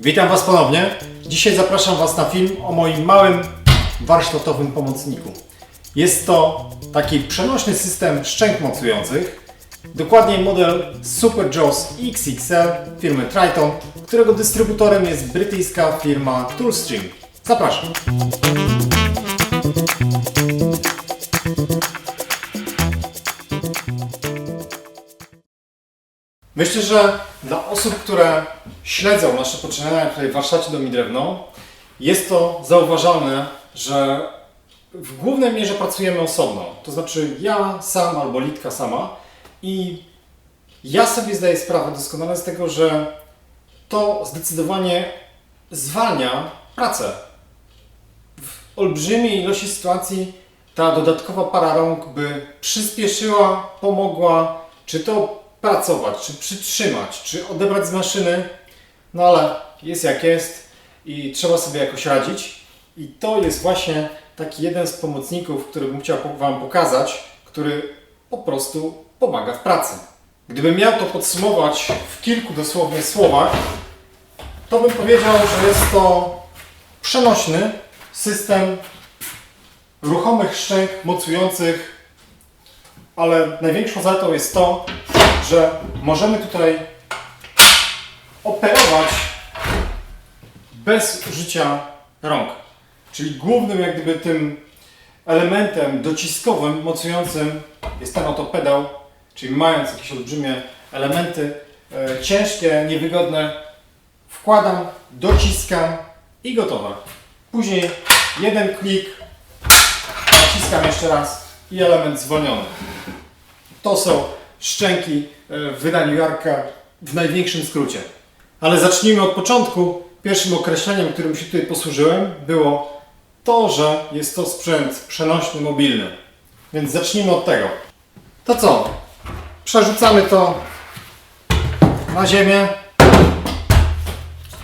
Witam Was ponownie. Dzisiaj zapraszam Was na film o moim małym warsztatowym pomocniku. Jest to taki przenośny system szczęk mocujących, dokładniej model Super Jaws XXL firmy Triton, którego dystrybutorem jest brytyjska firma Toolstream. Zapraszam. Myślę, że dla osób, które śledzą nasze poczynania tutaj w warsztacie Domi Drewno, jest to zauważalne, że w głównej mierze pracujemy osobno. To znaczy ja sam albo Litka sama i ja sobie zdaję sprawę doskonale z tego, że to zdecydowanie zwalnia pracę. W olbrzymiej ilości sytuacji ta dodatkowa para rąk by przyspieszyła, pomogła, czy to pracować, czy przytrzymać, czy odebrać z maszyny. No ale jest jak jest i trzeba sobie jakoś radzić. I to jest właśnie taki jeden z pomocników, który bym chciał Wam pokazać, który po prostu pomaga w pracy. Gdybym miał to podsumować w kilku dosłownie słowach, to bym powiedział, że jest to przenośny system ruchomych szczęk mocujących, ale największą zaletą jest to, że możemy tutaj operować bez użycia rąk. Czyli głównym jak gdyby tym elementem dociskowym, mocującym jest ten oto pedał, czyli mając jakieś olbrzymie elementy e, ciężkie, niewygodne, wkładam, dociskam i gotowe. Później jeden klik, naciskam jeszcze raz i element zwolniony. To są szczęki e, w wydaniu Jarka w największym skrócie. Ale zacznijmy od początku. Pierwszym określeniem, którym się tutaj posłużyłem, było to, że jest to sprzęt przenośny, mobilny. Więc zacznijmy od tego. To co? Przerzucamy to na ziemię,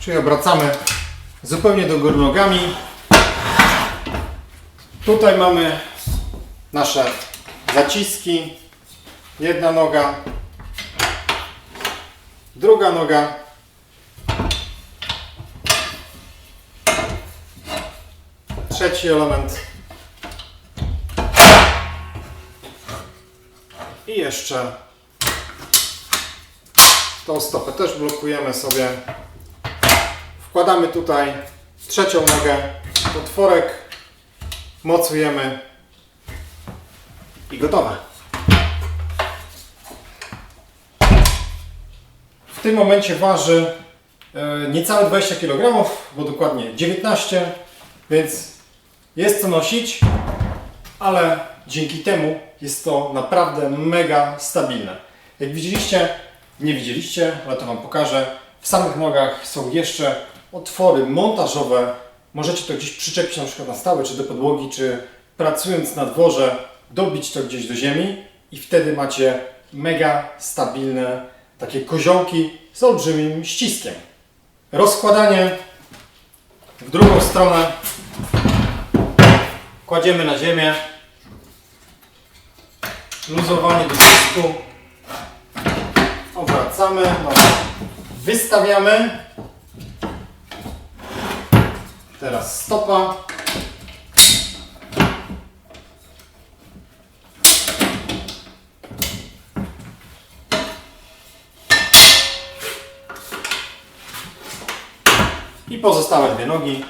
czyli obracamy zupełnie do góry nogami. Tutaj mamy nasze zaciski. Jedna noga, druga noga. Trzeci element. I jeszcze tą stopę też blokujemy sobie. Wkładamy tutaj trzecią nogę, otworek, mocujemy i gotowe. W tym momencie waży e, niecałe 20 kg, bo dokładnie 19, więc jest co nosić, ale dzięki temu jest to naprawdę mega stabilne. Jak widzieliście, nie widzieliście, ale to Wam pokażę, w samych nogach są jeszcze otwory montażowe. Możecie to gdzieś przyczepić na przykład na stałe, czy do podłogi, czy pracując na dworze, dobić to gdzieś do ziemi i wtedy macie mega stabilne takie koziołki z olbrzymim ściskiem. Rozkładanie w drugą stronę kładziemy na ziemię. Luzowanie do dysku. Obracamy. No. Wystawiamy. Teraz stopa. Pozostałe dwie nogi.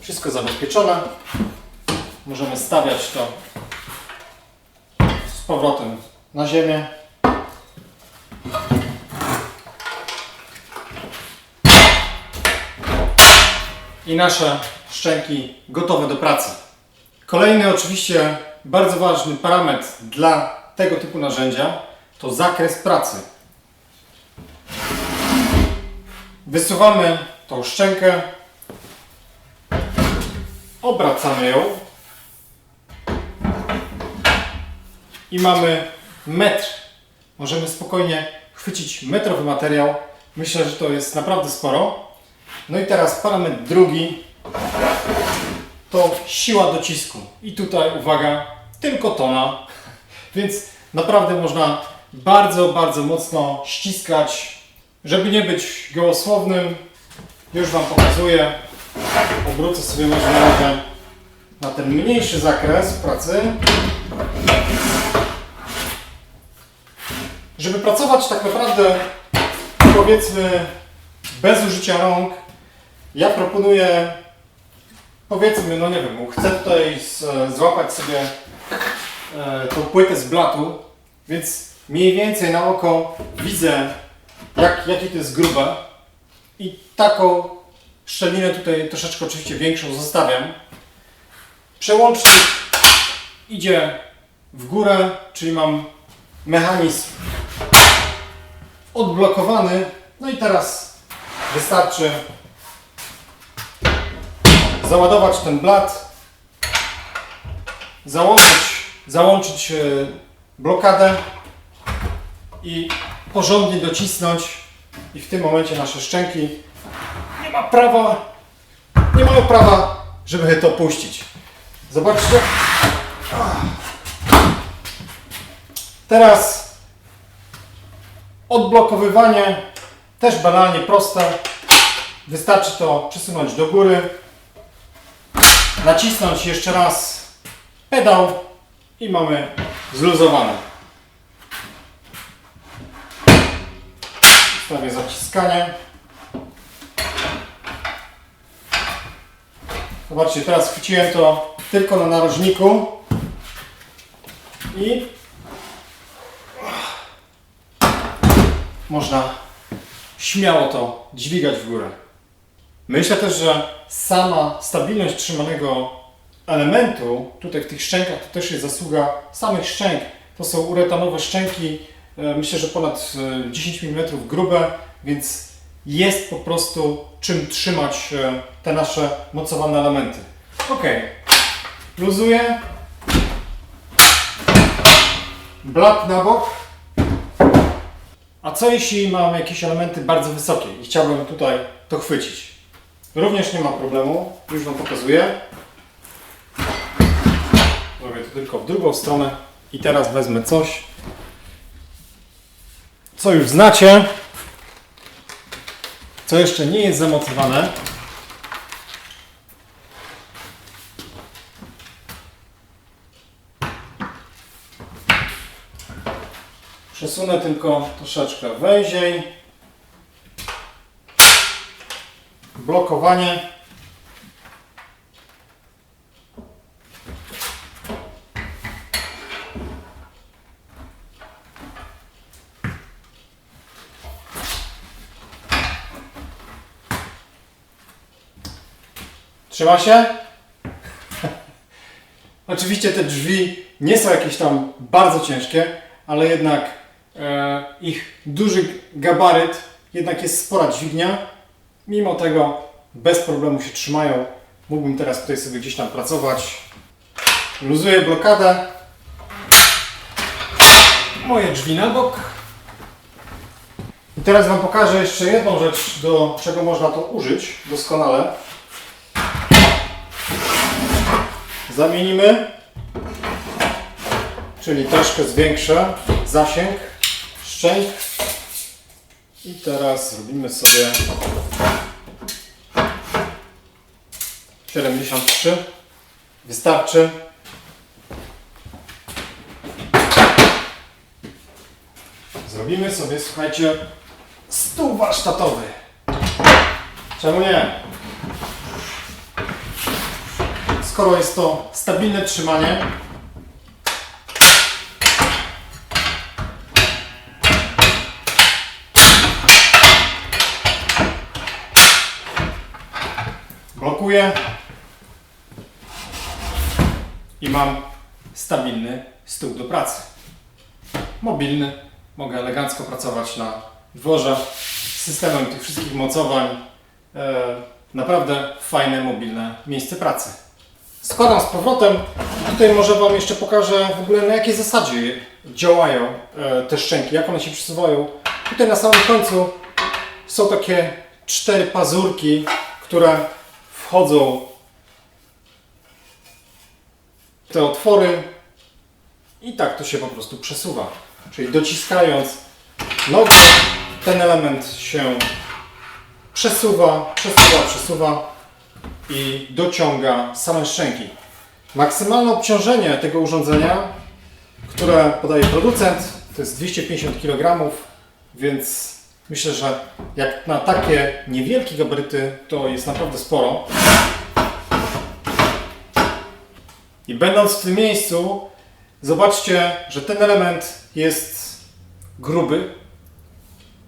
Wszystko zabezpieczone. Możemy stawiać to z powrotem na ziemię. I nasze szczęki gotowe do pracy. Kolejny oczywiście bardzo ważny parametr dla tego typu narzędzia to zakres pracy. Wysuwamy tą szczękę, obracamy ją i mamy metr. Możemy spokojnie chwycić metrowy materiał. Myślę, że to jest naprawdę sporo. No i teraz parametr drugi to siła docisku. I tutaj uwaga, tylko tona. Więc naprawdę można bardzo, bardzo mocno ściskać Żeby nie być gołosłownym, już Wam pokazuję. Obrócę sobie może razie na ten mniejszy zakres pracy. Żeby pracować tak naprawdę powiedzmy bez użycia rąk, ja proponuję powiedzmy, no nie wiem, chcę tutaj złapać sobie e, tą płytę z blatu, więc mniej więcej na oko widzę jak, jakie to jest grube i taką szczelinę tutaj troszeczkę oczywiście większą zostawiam. Przełącznik idzie w górę, czyli mam mechanizm odblokowany. No i teraz wystarczy załadować ten blat, załączyć, załączyć e, blokadę i porządnie docisnąć i w tym momencie nasze szczęki nie ma prawa, nie mają prawa, żeby to puścić. Zobaczcie. Teraz odblokowywanie też banalnie proste. Wystarczy to przesunąć do góry, nacisnąć jeszcze raz pedał i mamy zluzowane. Ustawię zaciskanie. Zobaczcie, teraz chwyciłem to tylko na narożniku i można śmiało to dźwigać w górę. Myślę też, że sama stabilność trzymanego elementu tutaj w tych szczękach to też jest zasługa samych szczęk. To są uretanowe szczęki, myślę, że ponad e, 10 mm grube, więc jest po prostu czym trzymać e, te nasze mocowane elementy. Ok, luzuję. Blat na bok. A co jeśli mam jakieś elementy bardzo wysokie i chciałbym tutaj to chwycić? Również nie ma problemu, już Wam pokazuję. Zrobię to tylko w drugą stronę i teraz wezmę coś, co już znacie, co jeszcze nie jest zamocowane. Przesunę tylko troszeczkę węziej. Blokowanie. Trzyma się? Oczywiście te drzwi nie są jakieś tam bardzo ciężkie, ale jednak e, ich duży gabaryt jednak jest spora dźwignia. Mimo tego bez problemu się trzymają. Mógłbym teraz tutaj sobie gdzieś tam pracować. Luzuję blokadę. Moje drzwi na bok. I teraz Wam pokażę jeszcze jedną rzecz, do czego można to użyć doskonale. Zamienimy, czyli troszkę zwiększę zasięg szczęk. I teraz robimy sobie 73. Wystarczy. Zrobimy sobie, słuchajcie, stół warsztatowy. Czemu nie? Skoro jest to stabilne trzymanie, blokuję i mam stabilny stół do pracy. Mobilny, mogę elegancko pracować na dworze z systemem tych wszystkich mocowań. E, naprawdę fajne, mobilne miejsce pracy. Składam z powrotem. Tutaj może Wam jeszcze pokażę w ogóle na jakiej zasadzie działają e, te szczęki, jak one się przesuwają. Tutaj na samym końcu są takie cztery pazurki, które wchodzą w te otwory i tak to się po prostu przesuwa. Czyli dociskając nogę ten element się przesuwa, przesuwa, przesuwa i dociąga same szczęki. Maksymalne obciążenie tego urządzenia, które podaje producent, to jest 250 kg, więc myślę, że jak na takie niewielkie gabaryty, to jest naprawdę sporo. I będąc w tym miejscu, zobaczcie, że ten element jest gruby,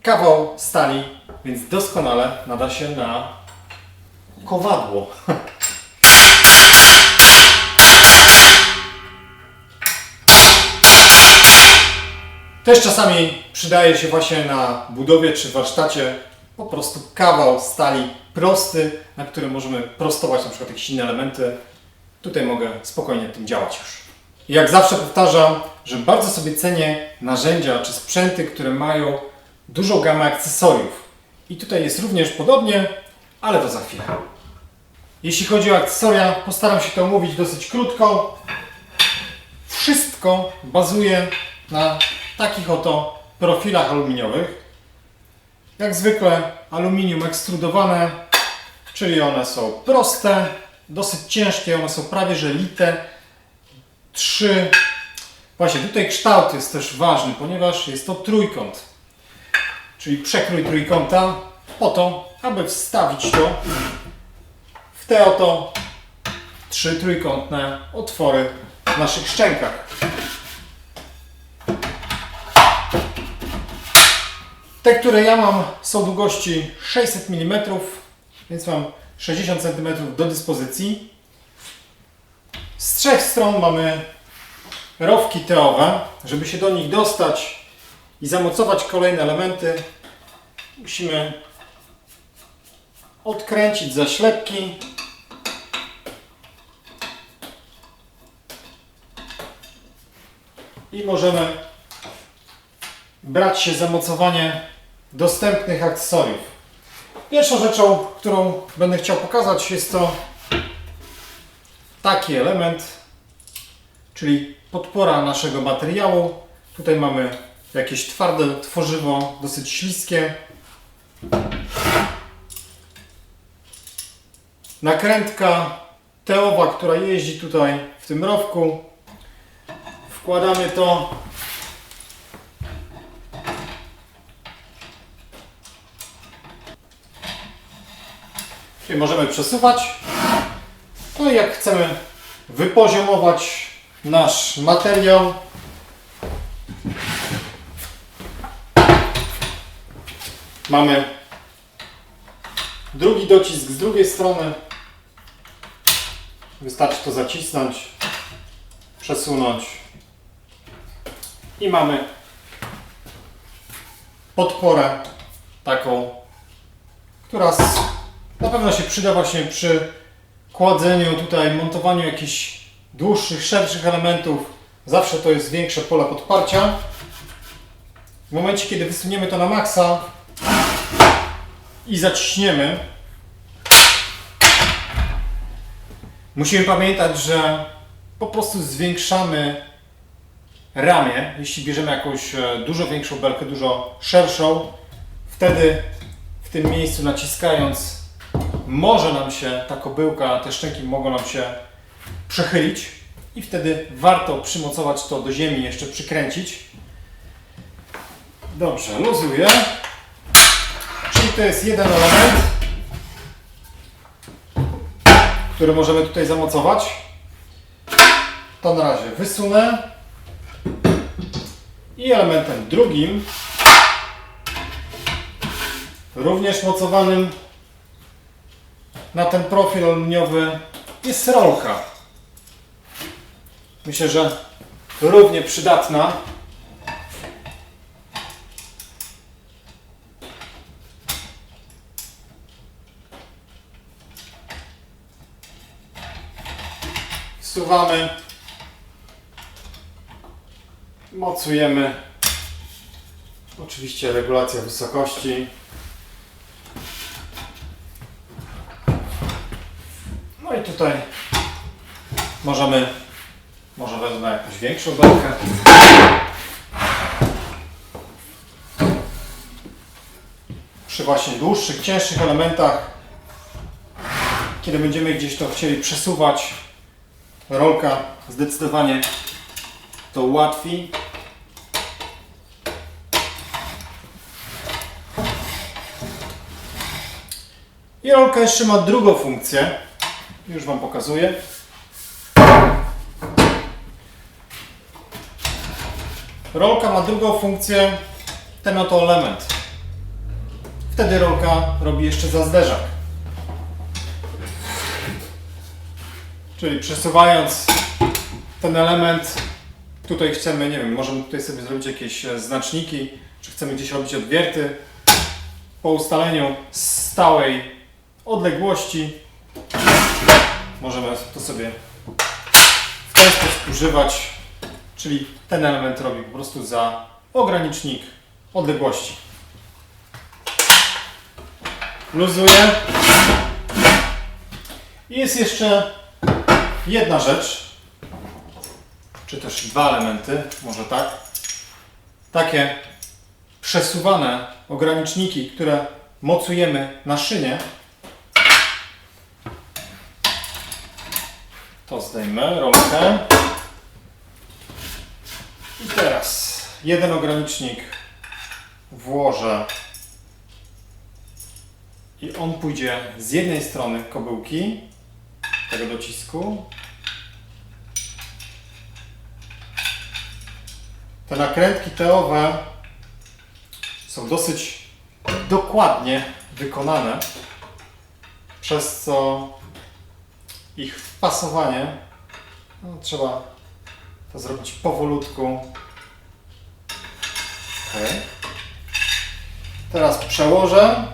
kawał stali, więc doskonale nada się na kowadło. Też czasami przydaje się właśnie na budowie czy warsztacie po prostu kawał stali prosty, na którym możemy prostować na przykład jakieś inne elementy. Tutaj mogę spokojnie tym działać już. I jak zawsze powtarzam, że bardzo sobie cenię narzędzia czy sprzęty, które mają dużą gamę akcesoriów. I tutaj jest również podobnie, ale to za chwilę. Jeśli chodzi o akcesoria, postaram się to omówić dosyć krótko. Wszystko bazuje na takich oto profilach aluminiowych. Jak zwykle aluminium ekstrudowane, czyli one są proste, dosyć ciężkie, one są prawie że lite. Trzy. Właśnie tutaj kształt jest też ważny, ponieważ jest to trójkąt. Czyli przekrój trójkąta po to, aby wstawić to w te oto trzy trójkątne otwory w naszych szczękach. Te, które ja mam, są długości 600 mm, więc mam 60 cm do dyspozycji. Z trzech stron mamy rowki teowe. Żeby się do nich dostać i zamocować kolejne elementy, musimy odkręcić zaślepki. I możemy brać się za mocowanie dostępnych akcesoriów. Pierwszą rzeczą, którą będę chciał pokazać jest to taki element, czyli podpora naszego materiału. Tutaj mamy jakieś twarde tworzywo, dosyć śliskie. Nakrętka teowa, która jeździ tutaj w tym rowku. Wkładamy to Czyli możemy przesuwać. No i jak chcemy wypoziomować nasz materiał, mamy drugi docisk z drugiej strony. Wystarczy to zacisnąć, przesunąć i mamy podporę taką, która na pewno się przyda właśnie przy kładzeniu tutaj, montowaniu jakichś dłuższych, szerszych elementów. Zawsze to jest większe pole podparcia. W momencie, kiedy wysuniemy to na maksa i zaciśniemy, musimy pamiętać, że po prostu zwiększamy ramię. Jeśli bierzemy jakąś e, dużo większą belkę, dużo szerszą, wtedy w tym miejscu naciskając może nam się ta kobyłka, te szczęki mogą nam się przechylić i wtedy warto przymocować to do ziemi, jeszcze przykręcić. Dobrze, luzuję. Czyli to jest jeden element, który możemy tutaj zamocować. To na razie wysunę. I elementem drugim, również mocowanym na ten profil aluminiowy jest rolka. Myślę, że równie przydatna. Wsuwamy, mocujemy. Oczywiście regulacja wysokości. No i tutaj możemy, może wezmę jakąś większą belkę. przy właśnie dłuższych, cięższych elementach, kiedy będziemy gdzieś to chcieli przesuwać, rolka zdecydowanie to ułatwi. I rolka jeszcze ma drugą funkcję. Już Wam pokazuję. Rolka ma drugą funkcję, ten oto element. Wtedy rolka robi jeszcze za zderzak. Czyli przesuwając ten element, tutaj chcemy, nie wiem, możemy tutaj sobie zrobić jakieś e, znaczniki, czy chcemy gdzieś robić odwierty. Po ustaleniu stałej odległości możemy to sobie w ten sposób używać, czyli ten element robi po prostu za ogranicznik odległości. Luzuję. I jest jeszcze jedna rzecz, czy też dwa elementy, może tak. Takie przesuwane ograniczniki, które mocujemy na szynie. To zdejmę rolkę. I teraz jeden ogranicznik włożę i on pójdzie z jednej strony kobyłki tego docisku. Te nakrętki teowe są dosyć dokładnie wykonane, przez co ich wpasowanie no, trzeba to zrobić powolutku. Okay. Teraz przełożę.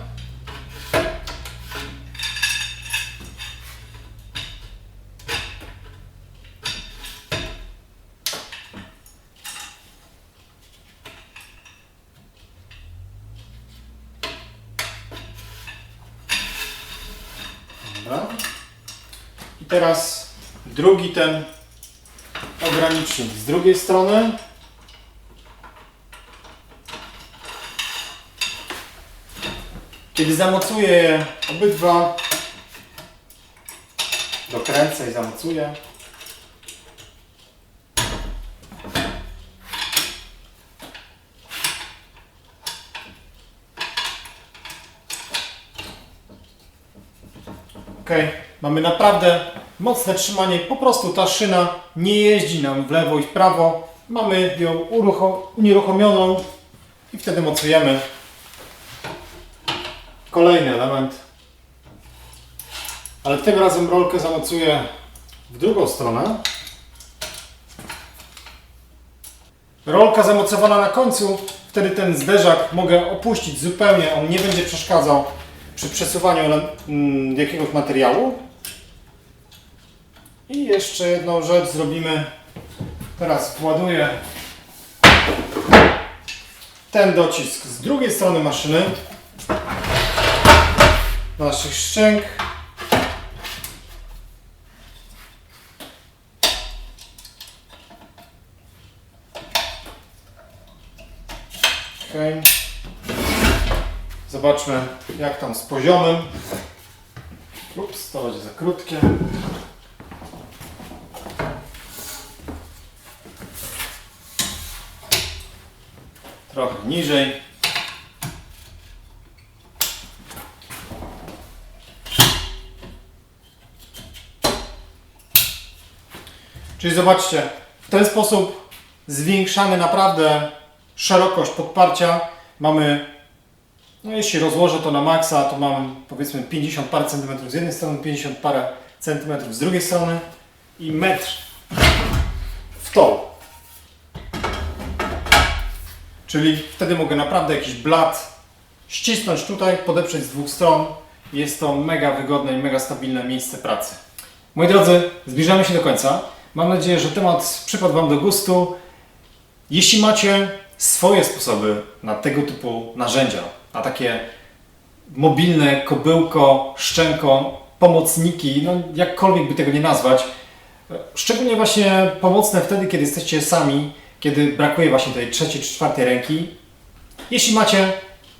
Dobra. I teraz drugi ten ogranicznik z drugiej strony. Kiedy zamocuję je obydwa, dokręcę i zamocuję. Ok, mamy naprawdę mocne trzymanie. Po prostu ta szyna nie jeździ nam w lewo i w prawo. Mamy ją unieruchomioną i wtedy mocujemy. Kolejny element. Ale tym razem rolkę zamocuję w drugą stronę. Rolka zamocowana na końcu, wtedy ten zderzak mogę opuścić zupełnie. On nie będzie przeszkadzał przy przesuwaniu mm, jakiegoś materiału. I jeszcze jedną rzecz zrobimy. Teraz właduję ten docisk z drugiej strony maszyny naszych szczęk. Okay. Zobaczmy jak tam z poziomem. Ups, to będzie za krótkie. Trochę niżej. Czyli zobaczcie, w ten sposób zwiększamy naprawdę szerokość podparcia. Mamy, no jeśli rozłożę to na maksa, to mam powiedzmy 50 parę centymetrów z jednej strony, 50 parę centymetrów z drugiej strony i metr w tą. Czyli wtedy mogę naprawdę jakiś blat ścisnąć tutaj, podeprzeć z dwóch stron. Jest to mega wygodne i mega stabilne miejsce pracy. Moi drodzy, zbliżamy się do końca. Mam nadzieję, że temat przypadł Wam do gustu. Jeśli macie swoje sposoby na tego typu narzędzia, na takie mobilne kobyłko, szczęko, pomocniki, no jakkolwiek by tego nie nazwać, szczególnie właśnie pomocne wtedy, kiedy jesteście sami, kiedy brakuje właśnie tej trzeciej czy czwartej ręki. Jeśli macie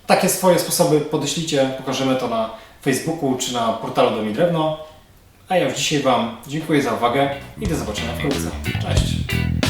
takie swoje sposoby podeślijcie, pokażemy to na Facebooku czy na portalu Domi Drewno. A ja już dzisiaj Wam dziękuję za uwagę i do zobaczenia wkrótce. Cześć!